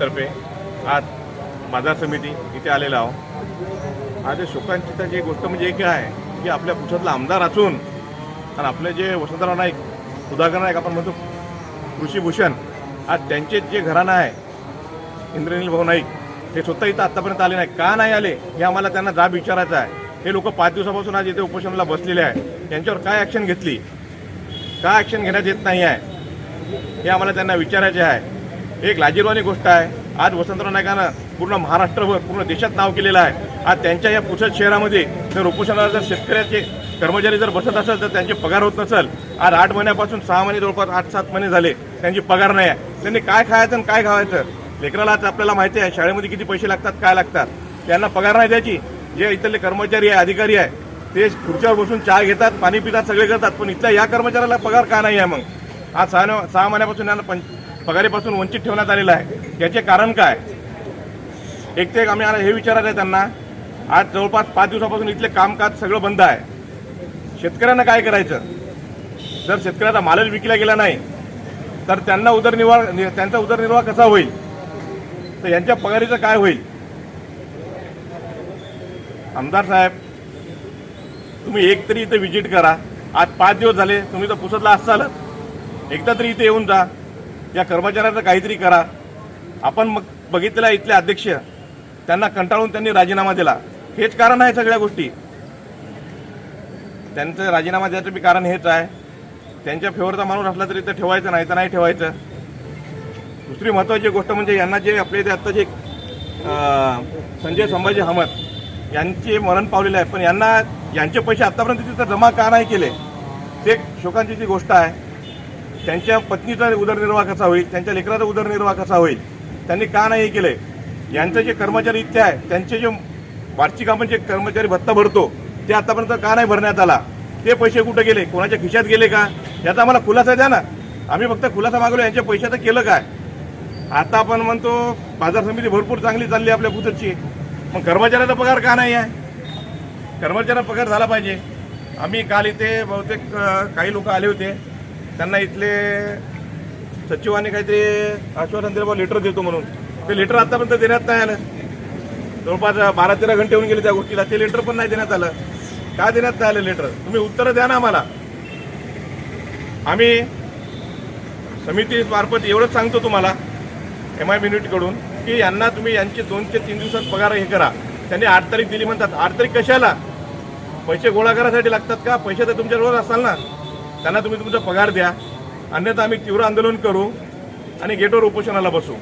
आज बाजार समिती इथे आलेलो आहो आज हे शोकांचिताची गोष्ट म्हणजे एक आहे की आपल्या पुशातला आमदार असून आणि आपले जे वसंतराव नाईक सुधाकर नाईक आपण म्हणतो कृषीभूषण आज त्यांचे जे घराणं आहे इंद्रनील भाऊ नाईक हे स्वतः इथं आत्तापर्यंत आले नाही का नाही आले? हे आम्हाला त्यांना जाब विचारायचा आहे. हे लोक पाच दिवसापासून आज इथे उपोषणाला बसलेले आहे त्यांच्यावर काय ॲक्शन घेतली? का ॲक्शन घेण्यात येत नाही आहे हे आम्हाला त्यांना विचारायचे आहे. एक लाजीरवाणी गोष्ट आहे. आज वसंतराव नायकानं पूर्ण महाराष्ट्रभर पूर्ण देशात नाव केलेलं आहे. आज त्यांच्या या पुसद शहरामध्ये जर उपोषणाला जर शेतकऱ्याचे कर्मचारी जर बसत असेल तर त्यांचे पगार होत नसेल. आज आठ महिन्यापासून सहा महिने जवळपास आठ सात महिने झाले त्यांची पगार नाही आहे. त्यांनी काय खायचं आणि काय खावायचं? लेकराला आज आपल्याला माहिती आहे शाळेमध्ये किती पैसे लागतात काय लागतात? त्यांना पगार नाही द्यायची. जे इथले कर्मचारी आहे अधिकारी आहे ते खुर्च्यावर बसून चहा घेतात पाणी पितात सगळे करतात. पण इथल्या या कर्मचाऱ्याला पगार का नाही आहे मग? आज सहा सहा महिन्यापासून यांना पंच पगारीपासून वंचित ठेवण्यात आलेलं आहे. याचे कारण काय? एक ते एक आम्ही आता हे विचारायचं आहे त्यांना आज जवळपास पाच दिवसापासून इथले कामकाज सगळं बंद आहे. शेतकऱ्यांना काय करायचं? जर शेतकऱ्याचा मालच विकला गेला नाही तर त्यांना उदरनिर्वाह त्यांचा उदरनिर्वाह कसा होईल? तर यांच्या पगारीचं काय होईल? आमदार साहेब तुम्ही एक तरी इथे व्हिजिट करा. आज पाच दिवस झाले तुम्ही तर पुसतला असाल एकदा तरी इथे येऊन जा. या कर्मचाऱ्याचं काहीतरी करा. आपण मग बघितलेलं आहे इथले अध्यक्ष त्यांना कंटाळून त्यांनी राजीनामा दिला. हेच कारण आहे सगळ्या गोष्टी. त्यांचं राजीनामा द्यायचं बी कारण हेच आहे. त्यांच्या फेवरचा माणूस असला तरी तर ठेवायचं नाही तर नाही ठेवायचं. दुसरी महत्त्वाची गोष्ट म्हणजे यांना जे आपले ते आत्ता जे संजय संभाजी अहमद यांचे मरण पावलेले आहे. पण यांना यांचे पैसे आतापर्यंत तिथं जमा का नाही केले? ते शोकांची जी गोष्ट आहे. त्यांच्या पत्नीचा उदरनिर्वाह कसा होईल? त्यांच्या लेकराचा उदरनिर्वाह कसा होईल? त्यांनी का नाही हे केले यांचं जे कर्मचारी इथे आहे त्यांचे जे वार्षिक आपण जे कर्मचारी भत्ता भरतो ते आतापर्यंत का नाही भरण्यात आला? ते पैसे कुठे गेले? कोणाच्या खिशात गेले का? याचा आम्हाला खुलासा द्या ना. आम्ही फक्त खुलासा मागवलो यांच्या पैशाचं केलं काय? आता आपण म्हणतो बाजार समिती भरपूर चांगली चालली आपल्या पुतची मग कर्मचाऱ्याचा पगार का नाही आहे? कर्मचाऱ्याचा पगार झाला पाहिजे. आम्ही काल इथे बहुतेक काही लोक आले होते. त्यांना इथले सचिवांनी काहीतरी आश्वासन दिलं लेटर देतो म्हणून. ते लेटर आतापर्यंत देण्यात नाही आलं. जवळपास बारा तेरा घंटे होऊन गेले त्या गोष्टीला. ते लेटर पण नाही देण्यात आलं. का देण्यात नाही आलं लेटर तुम्ही उत्तरं द्या ना आम्हाला. आम्ही समिती मार्फत एवढंच सांगतो तुम्हाला एम आयकडून की यांना तुम्ही यांचे दोन ते तीन दिवसात पगार हे करा. त्यांनी आठ तारीख दिली म्हणतात. आठ तारीख कशाला? पैसे गोळा करायसाठी लागतात का? पैसे तर तुमच्याजवळ असाल ना. त्यांना तुम्ही तुमचा पगार द्या. अन्यथा आम्ही तीव्र आंदोलन करू आणि गेटवर उपोषणाला बसू.